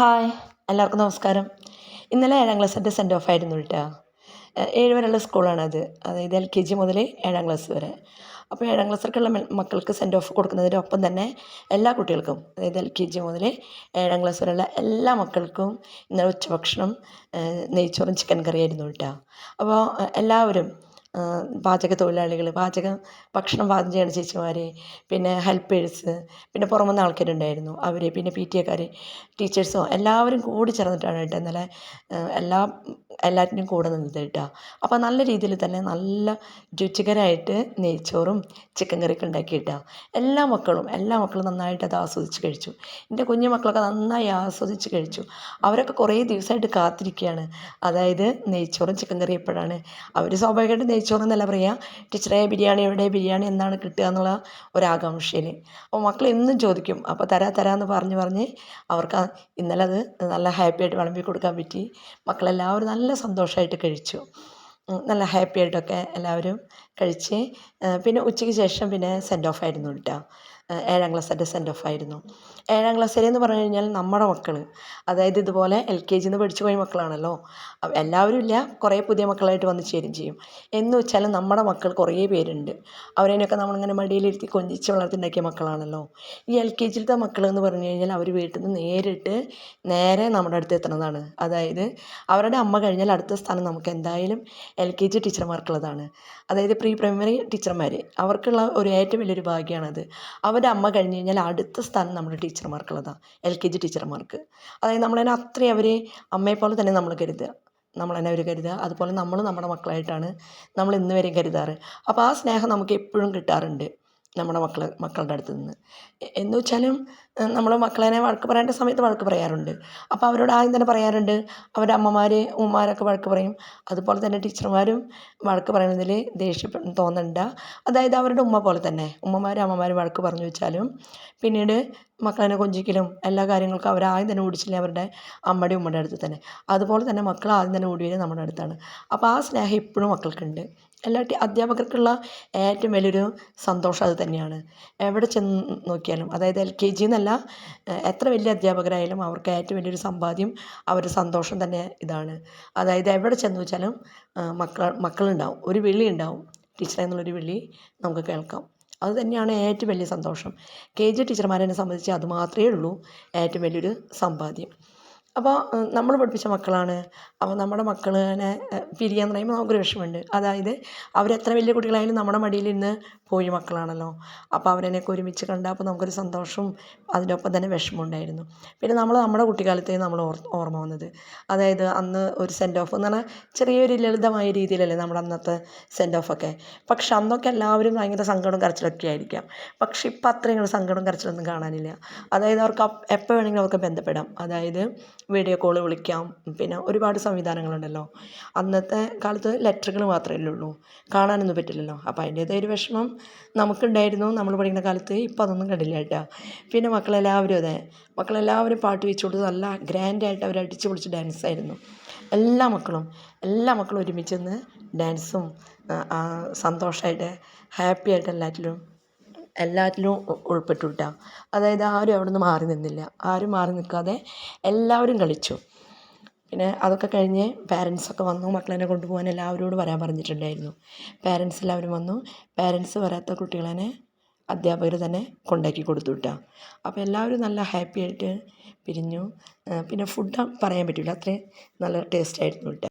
Hi എല്ലാവർക്കും നമസ്കാരം. ഇന്നലെ ഏഴാം ക്ലാസ്സിന്റെ സെൻഡ് ഓഫ് ആയിരുന്നു കേട്ടോ ഏഴ് വരെയുള്ള സ്കൂളാണത് അതായത് എൽ കെ ജി മുതൽ ഏഴാം ക്ലാസ് വരെ. അപ്പോൾ ഏഴാം ക്ലാസ്സിലേക്കുള്ള മക്കൾക്ക് സെൻഡ് ഓഫ് കൊടുക്കുന്നതിനൊപ്പം തന്നെ എല്ലാ കുട്ടികൾക്കും അതായത് എൽ കെ ജി മുതൽ ഏഴാം ക്ലാസ് വരെയുള്ള എല്ലാ മക്കൾക്കും ഇന്നലെ ഉച്ചഭക്ഷണം നെയ്ച്ചോറും ചിക്കൻ കറിയായിരുന്നു കേട്ടോ അപ്പോൾ എല്ലാവരും പാചക തൊഴിലാളികൾ പാചകം ഭക്ഷണം പാചകം ചെയ്യുന്ന ചേച്ചിമാർ പിന്നെ ഹെൽപ്പേഴ്സ് പിന്നെ പുറമെ ആൾക്കാരുണ്ടായിരുന്നു. അവർ പിന്നെ പി ടി എക്കാർ ടീച്ചേഴ്സോ എല്ലാവരും കൂടി ചേർന്നിട്ടാണ് കേട്ടോ ഇന്നലെ എല്ലാ എല്ലാറ്റിനും കൂടെ നിന്നത് കേട്ടോ. അപ്പോൾ നല്ല രീതിയിൽ തന്നെ നല്ല രുചികരമായിട്ട് നെയ്ച്ചോറും ചിക്കൻ കറിയൊക്കെ ഉണ്ടാക്കി കേട്ടോ. എല്ലാ മക്കളും എല്ലാ മക്കളും നന്നായിട്ട് അത് ആസ്വദിച്ച് കഴിച്ചു. എന്റെ കുഞ്ഞു മക്കളൊക്കെ നന്നായി ആസ്വദിച്ച് കഴിച്ചു. അവരൊക്കെ കുറേ ദിവസമായിട്ട് കാത്തിരിക്കുകയാണ്. അതായത് നെയ്ച്ചോറും ചിക്കൻ കറിയും എപ്പോഴാണ്? അവർ സ്വാഭാവികമായിട്ട് നെയ്ച്ചോറ് എന്നല്ല പറയുക ടീച്ചറെ ബിരിയാണി എവിടെ? ബിരിയാണി എന്നാണ് കിട്ടുക എന്നുള്ള ഒരാകാംക്ഷയിൽ. അപ്പോൾ മക്കൾ എന്നും ചോദിക്കും. അപ്പോൾ തരാ തരാമെന്ന് പറഞ്ഞ് പറഞ്ഞ് അവർക്ക് ഇന്നലെ അത് നല്ല ഹാപ്പി ആയിട്ട് വിളമ്പി കൊടുക്കാൻ പറ്റി. മക്കളെല്ലാവരും നല്ല സന്തോഷമായിട്ട് കഴിച്ചു. നല്ല ഹാപ്പി ആയിട്ടൊക്കെ എല്ലാവരും കഴിച്ച്. പിന്നെ ഉച്ചയ്ക്ക് ശേഷം പിന്നെ സെൻഡ് ഓഫ് ആയിരുന്നു കേട്ടോ. ഏഴാം ക്ലാസ്സിന്റെ സെൻഡ് ഓഫ് ആയിരുന്നു. ഏഴാം ക്ലാസ്സിൽ എന്ന് പറഞ്ഞു കഴിഞ്ഞാൽ നമ്മുടെ മക്കൾ അതായത് ഇതുപോലെ എൽ കെ ജിന്ന് പഠിച്ചു പോയ മക്കളാണല്ലോ. എല്ലാവരും ഇല്ല കുറേ പുതിയ മക്കളായിട്ട് വന്ന് ചേരും ചെയ്യും. എന്ന് വെച്ചാൽ നമ്മുടെ മക്കൾ കുറേ പേരുണ്ട്. അവരതിനൊക്കെ നമ്മളിങ്ങനെ മടിയിലിരുത്തി കൊഞ്ചിച്ച് വളർത്തിണ്ടാക്കിയ മക്കളാണല്ലോ. ഈ എൽ കെ ജിയിലത്തെ മക്കൾ എന്ന് പറഞ്ഞു കഴിഞ്ഞാൽ അവർ വീട്ടിൽ നിന്ന് നേരിട്ട് നേരെ നമ്മുടെ അടുത്ത് എത്തുന്നതാണ് അതായത് അവരുടെ അമ്മ കഴിഞ്ഞാൽ അടുത്ത സ്ഥാനം നമുക്ക് എന്തായാലും എൽ കെ ജി ടീച്ചർമാർക്കുള്ളതാണ്. അതായത് പ്രീ പ്രൈമറി ടീച്ചർമാർ അവർക്കുള്ള ഒരു ഏറ്റവും വലിയൊരു ഭാഗ്യമാണത് അവരുടെ അമ്മ കഴിഞ്ഞ് കഴിഞ്ഞാൽ അടുത്ത സ്ഥാനം നമ്മുടെ ടീച്ചർമാർക്കുള്ളതാണ് എൽ കെ ജി ടീച്ചർമാർക്ക്. അതായത് നമ്മളതിനെ അത്രയും അവരെ അമ്മയെപ്പോലെ തന്നെ നമ്മൾ കരുതുക. നമ്മൾ തന്നെ അവർ കരുതുക. അതുപോലെ നമ്മൾ നമ്മുടെ മക്കളായിട്ടാണ് നമ്മൾ ഇന്ന് വരെയും കരുതാറ്. അപ്പോൾ ആ സ്നേഹം നമുക്ക് എപ്പോഴും കിട്ടാറുണ്ട്. നമ്മുടെ മക്കൾ മക്കളുടെ അടുത്ത് നിന്ന്. എന്ന് വെച്ചാലും നമ്മൾ മക്കളെ വഴക്ക് പറയേണ്ട സമയത്ത് വഴക്ക് പറയാറുണ്ട്. അപ്പോൾ അവരോട് ആദ്യം തന്നെ പറയാറുണ്ട് അവരുടെ അമ്മമാർ ഉമ്മമാരൊക്കെ വഴക്ക് പറയും. അതുപോലെ തന്നെ ടീച്ചർമാരും വഴക്ക് പറയുന്നതിൽ ദേഷ്യം തോന്നണ്ട. അതായത് അവരുടെ ഉമ്മ പോലെ തന്നെ. ഉമ്മമാരും അമ്മമാരും വഴക്ക് പറഞ്ഞു വെച്ചാലും പിന്നീട് മക്കളെ കൊഞ്ചിക്കലും എല്ലാ കാര്യങ്ങൾക്കും അവർ ആദ്യം തന്നെ ഓടിച്ചില്ലേ അവരുടെ അമ്മയുടെ ഉമ്മയുടെ അടുത്ത് തന്നെ. അതുപോലെ തന്നെ മക്കൾ ആദ്യം തന്നെ ഓടി വരും നമ്മുടെ അടുത്താണ്. അപ്പോൾ ആ സ്നേഹം ഇപ്പോഴും മക്കൾക്കുണ്ട്. എല്ലാ അധ്യാപകർക്കുള്ള ഏറ്റവും വലിയൊരു സന്തോഷം അത് തന്നെയാണ്. എവിടെ ചെന്ന് നോക്കിയാലും അതായത് എൽ കെ ജി എന്നല്ല എത്ര വലിയ അധ്യാപകരായാലും അവർക്ക് ഏറ്റവും വലിയൊരു സമ്പാദ്യം അവരുടെ സന്തോഷം തന്നെ ഇതാണ്. അതായത് എവിടെ ചെന്ന് വെച്ചാലും മക്കൾ മക്കളുണ്ടാവും. ഒരു വിളി ഉണ്ടാവും. ടീച്ചറെ എന്നുള്ളൊരു വിളി നമുക്ക് കേൾക്കാം. അത് തന്നെയാണ് ഏറ്റവും വലിയ സന്തോഷം. കെ ജി ടീച്ചർമാരെന്നെ സംബന്ധിച്ച് അത് മാത്രമേ ഉള്ളൂ ഏറ്റവും വലിയൊരു സമ്പാദ്യം. അപ്പോൾ നമ്മൾ പഠിപ്പിച്ച മക്കളാണ്. അപ്പോൾ നമ്മുടെ മക്കളെ പിരിയാൻ പറയുമ്പോൾ നമുക്കൊരു വിഷമമുണ്ട്. അതായത് അവരെത്ര വലിയ കുട്ടികളായാലും നമ്മുടെ മടിയിൽ നിന്ന് പോയ മക്കളാണല്ലോ. അപ്പോൾ അവരെയൊക്കെ ഒരുമിച്ച് അപ്പോൾ നമുക്കൊരു സന്തോഷവും അതിനൊപ്പം തന്നെ വിഷമവും ഉണ്ടായിരുന്നു. പിന്നെ നമ്മൾ നമ്മുടെ കുട്ടിക്കാലത്തെ നമ്മൾ ഓർമ്മ വന്നത്. അതായത് അന്ന് ഒരു സെൻഡ് ഓഫ് എന്ന് പറഞ്ഞാൽ ചെറിയൊരു ലളിതമായ രീതിയിലല്ലേ നമ്മുടെ അന്നത്തെ സെൻഡ് ഓഫൊക്കെ പക്ഷെ അന്നൊക്കെ എല്ലാവരും ഭയങ്കര സങ്കടവും കരച്ചിലൊക്കെ ആയിരിക്കാം. പക്ഷെ ഇപ്പം അത്രയും സങ്കടവും കരച്ചിലൊന്നും കാണാനില്ല. അതായത് അവർക്ക് എപ്പോൾ വേണമെങ്കിലും അവർക്ക് ബന്ധപ്പെടാം. അതായത് വീഡിയോ കോൾ വിളിക്കാം. പിന്നെ ഒരുപാട് സംവിധാനങ്ങളുണ്ടല്ലോ. അന്നത്തെ കാലത്ത് ലെറ്ററുകൾ മാത്രമേ ഉള്ളൂ കാണാനൊന്നും പറ്റില്ലല്ലോ. അപ്പോൾ അതിന്റേതായ ഒരു വിഷമം നമുക്കുണ്ടായിരുന്നു. നമ്മൾ പഠിക്കുന്ന കാലത്ത് ഇപ്പോൾ അതൊന്നും കണ്ടില്ല കേട്ടോ. പിന്നെ മക്കളെല്ലാവരും അതെ. മക്കളെല്ലാവരും പാട്ട് വെച്ചു കൊടുത്ത് നല്ല ഗ്രാൻഡായിട്ട് അവർ അടിച്ചു പൊളിച്ച് ഡാൻസായിരുന്നു എല്ലാ മക്കളും എല്ലാ മക്കളും ഒരുമിച്ച് നിന്ന് ഡാൻസും സന്തോഷമായിട്ട് ഹാപ്പി ആയിട്ട് എല്ലാറ്റിലും എല്ലാറ്റിലും ഉൾപ്പെട്ടു അതായത് ആരും അവിടെ നിന്ന് മാറി നിന്നില്ല. ആരും മാറി നിൽക്കാതെ എല്ലാവരും കളിച്ചു. പിന്നെ അതൊക്കെ കഴിഞ്ഞ് പാരൻസൊക്കെ വന്നു. മക്കളെന്നെ കൊണ്ടുപോകാൻ എല്ലാവരോടും വരാൻ പറഞ്ഞിട്ടുണ്ടായിരുന്നു. പാരൻസ് എല്ലാവരും വന്നു. പാരൻസ് വരാത്ത കുട്ടികളെ അധ്യാപകർ തന്നെ കൊണ്ടാക്കി കൊടുത്തു വിട്ടാ അപ്പോൾ എല്ലാവരും നല്ല ഹാപ്പി ആയിട്ട് പിരിഞ്ഞു. പിന്നെ ഫുഡ് പറയാൻ പറ്റില്ല അത്രയും നല്ല ടേസ്റ്റ് ആയിരുന്നു കേട്ടോ